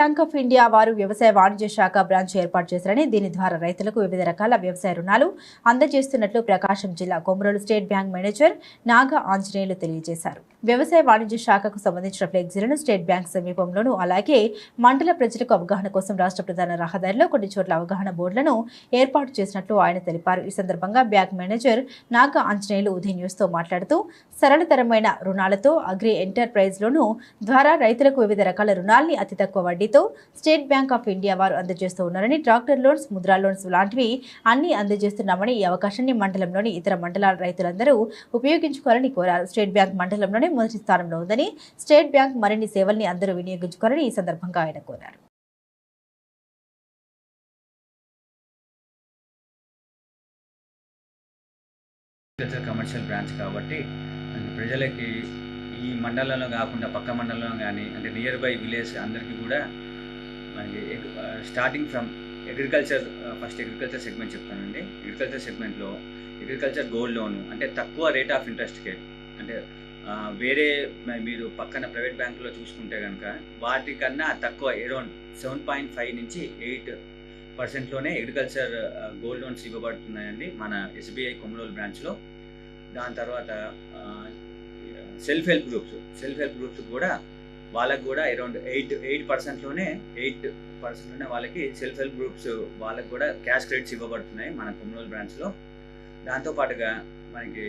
Bank of India వారు వ్యవసాయ వాణిజ్య శాఖ బ్రాంచ్ ఏర్పాటు చేశారని దీని ద్వారా రైతులకు వివిధ రకాల వ్యవసాయ రుణాలు అందజేస్తున్నట్లు ప్రకాశం జిల్లా Komarolu state bank manager Naga Anjaneyulu తెలియజేశారు. వ్యవసాయ వాణిజ్య శాఖకు సంబంధించిన ఫ్లెక్సీలను స్టేట్ బ్యాంక్ సమీపంలోనూ అలాగే మండల ప్రజలకు అవగాహన కోసం రాష్ట్ర ప్రధాన రహదారిలో కొన్ని చోట్ల అవగాహన బోర్డులను ఏర్పాటు చేసినట్లు ఆయన తెలిపారు. ఈ సందర్భంగా బ్యాంక్ మేనేజర్ నాగా ఆంజనేయులు ఉదయం న్యూస్తో మాట్లాడుతూ సరళతరమైన రుణాలతో అగ్రి ఎంటర్ప్రైజ్లోను ద్వారా రైతులకు వివిధ రకాల రుణాల్ని అతి తక్కువ వడ్డీ వడ్డీతో స్టేట్ బ్యాంక్ ఆఫ్ ఇండియా వారు అందజేస్తూ ఉన్నారని ట్రాక్టర్ లోన్స్ ముద్రా లోన్స్ లాంటివి అన్ని అందజేస్తున్నామని ఈ అవకాశాన్ని మండలంలోని ఇతర మండలాల రైతులందరూ ఉపయోగించుకోవాలని కోరారు. స్టేట్ బ్యాంక్ మండలంలోనే మొదటి స్థానంలో ఉందని స్టేట్ బ్యాంక్ మరిన్ని సేవల్ని అందరూ వినియోగించుకోవాలని ఈ సందర్భంగా ఆయన కోరారు. అగ్రికల్చర్ కమర్షియల్ బ్రాంచ్ కాబట్టి ప్రజలకి ఈ మండలంలో కాకుండా పక్క మండలంలో కానీ అంటే నియర్ బై విలేజ్ అందరికీ కూడా మనకి starting from agriculture first agriculture segment చెప్తానండి. అగ్రికల్చర్ సెగ్మెంట్లో అగ్రికల్చర్ గోల్డ్ లోన్ అంటే తక్కువ రేట్ ఆఫ్ ఇంట్రెస్ట్కే అంటే వేరే మీరు పక్కన ప్రైవేట్ బ్యాంకులో చూసుకుంటే కనుక వాటికన్నా తక్కువ అరౌండ్ సెవెన్ పాయింట్ ఫైవ్ నుంచి ఎయిట్ పర్సెంట్లోనే అగ్రికల్చర్ గోల్డ్ లోన్స్ ఇవ్వబడుతున్నాయండి మన ఎస్బీఐ కొమరోల్ బ్రాంచ్లో దాని తర్వాత self help groups self help groups కూడా వాళ్ళకు కూడా అరౌండ్ ఎయిట్ ఎయిట్ పర్సెంట్లోనే ఎయిట్ పర్సెంట్లోనే వాళ్ళకి సెల్ఫ్ హెల్ప్ గ్రూప్స్ వాళ్ళకు కూడా క్యాష్ క్రెడిట్స్ ఇవ్వబడుతున్నాయి మన కొమరోల్ బ్రాంచ్లో దాంతోపాటుగా మనకి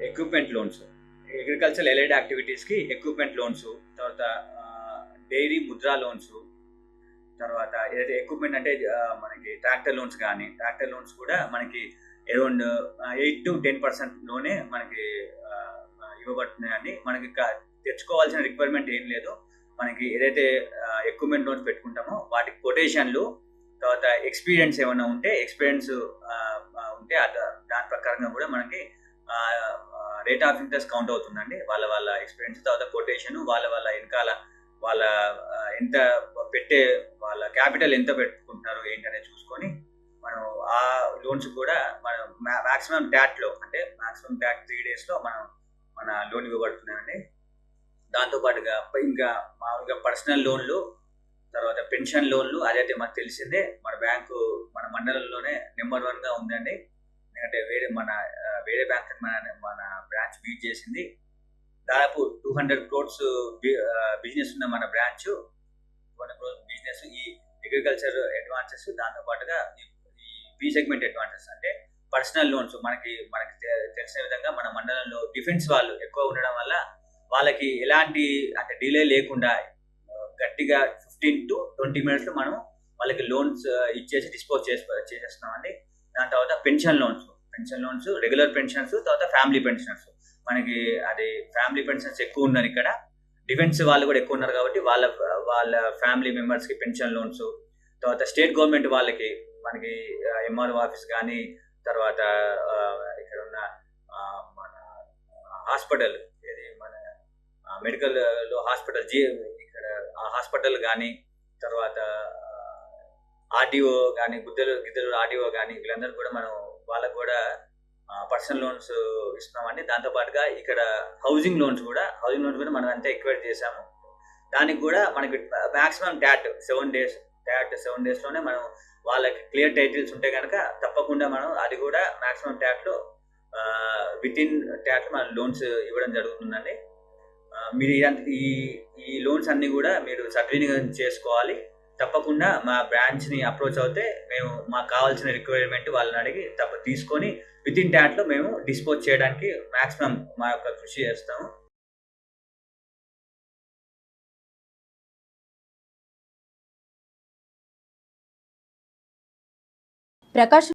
ఎక్విప్మెంట్ లోన్స్ అగ్రికల్చర్ ఎలైడ్ యాక్టివిటీస్కి ఎక్విప్మెంట్ లోన్స్ తర్వాత డైరీ ముద్రా లోన్స్ తర్వాత ఏదైతే ఎక్విప్మెంట్ అంటే మనకి ట్రాక్టర్ లోన్స్ కానీ ట్రాక్టర్ లోన్స్ కూడా మనకి అరౌండ్ ఎయిట్ టు టెన్ పర్సెంట్లోనే మనకి ఇవ్వబడుతున్నాయని ఇవ్వబడుతున్నాయండి. మనకి తెచ్చుకోవాల్సిన రిక్వైర్మెంట్ ఏం లేదు. మనకి ఏదైతే ఎక్విప్మెంట్ లోన్స్ పెట్టుకుంటామో వాటి కొటేషన్లు తర్వాత ఎక్స్పీరియన్స్ ఏమైనా ఉంటే ఎక్స్పీరియన్స్ ఉంటే దాని ప్రకారంగా కూడా మనకి రేట్ ఆఫ్ ఇంట్రెస్ట్ కౌంట్ అవుతుందండి. వాళ్ళ వాళ్ళ ఎక్స్పీరియన్స్ తర్వాత కొటేషన్ వాళ్ళ వాళ్ళ వెనకాల వాళ్ళ ఎంత పెట్టే వాళ్ళ క్యాపిటల్ ఎంత పెట్టుకుంటున్నారు ఏంటనేది చూసుకొని ఆ లోన్స్ కూడా మనం మాక్సిమం డాట్లో అంటే మాక్సిమం డాట్ త్రీ డేస్లో మనం మన లోన్ ఇవ్వబడుతున్నాయండి. దాంతోపాటుగా ఇంకా మామూలుగా పర్సనల్ లోన్లు తర్వాత పెన్షన్ లోన్లు అదైతే మనకు తెలిసిందే మన బ్యాంకు మన మండలంలోనే నెంబర్ వన్గా ఉందండి. ఎందుకంటే వేరే మన వేరే బ్యాంక్ మన మన బ్రాంచ్ బీట్ చేసింది. దాదాపు టూ హండ్రెడ్ క్రోడ్స్ బిజినెస్ ఉన్న మన బ్రాంచ్ వన్ క్రోడ్స్ బిజినెస్ ఈ అగ్రికల్చర్ అడ్వాన్సెస్ దాంతో పాటుగా ఈ బి సెగ్మెంట్ అడ్వాన్సెస్ అంటే పర్సనల్ లోన్స్ మనకి మనకి తెలిసిన విధంగా మన మండలంలో డిఫెన్స్ వాళ్ళు ఎక్కువ ఉండడం వల్ల వాళ్ళకి ఎలాంటి అంటే డిలే లేకుండా గట్టిగా ఫిఫ్టీన్ టు ట్వంటీ మినిట్స్లో మనం వాళ్ళకి లోన్స్ ఇచ్చేసి డిస్పోజ్ చేసి చేసేస్తున్నామండి దాని తర్వాత pension loans pension loans regular pensions తర్వాత ఫ్యామిలీ పెన్షన్స్ మనకి అది ఫ్యామిలీ పెన్షన్స్ ఎక్కువ ఉన్నారు ఇక్కడ. డిఫెన్స్ వాళ్ళు కూడా ఎక్కువ ఉన్నారు కాబట్టి వాళ్ళ వాళ్ళ ఫ్యామిలీ మెంబర్స్కి పెన్షన్ లోన్స్ తర్వాత స్టేట్ గవర్నమెంట్ వాళ్ళకి మనకి ఎంఆర్ఓ ఆఫీస్ కానీ తర్వాత ఇక్కడ ఉన్న మన హాస్పిటల్ ఇది మన మెడికల్లో హాస్పిటల్ జీ ఇక్కడ హాస్పిటల్ కానీ తర్వాత ఆర్డీఓ కానీ గుద్దలు గిద్దలు ఆర్డీఓ కానీ వీళ్ళందరూ కూడా మనం వాళ్ళకు కూడా పర్సనల్ లోన్స్ ఇస్తున్నామండి. దాంతోపాటుగా ఇక్కడ హౌసింగ్ లోన్స్ కూడా హౌసింగ్ లోన్స్ కూడా మనం అంతా ఎక్వైర్ చేసాము దానికి కూడా మనకి maximum TAT seven days TAT seven డేస్లోనే మనం వాళ్ళకి క్లియర్ టైటిల్స్ ఉంటే కనుక తప్పకుండా మనం అది కూడా మాక్సిమం ట్యాట్లో విత్ ఇన్ ట్యాట్లో మనం లోన్స్ ఇవ్వడం జరుగుతుందండి. మీరు ఈ ఈ లోన్స్ అన్నీ కూడా మీరు సద్వినియోగం చేసుకోవాలి. తప్పకుండా మా బ్రాంచ్ని అప్రోచ్ అవుతే మేము మాకు కావాల్సిన రిక్వైర్మెంట్ వాళ్ళని అడిగి తప్ప తీసుకొని విత్ ఇన్ ట్యాట్లో మేము డిస్పోజ్ చేయడానికి మాక్సిమం మా యొక్క కృషి చేస్తాము. ప్రకాశం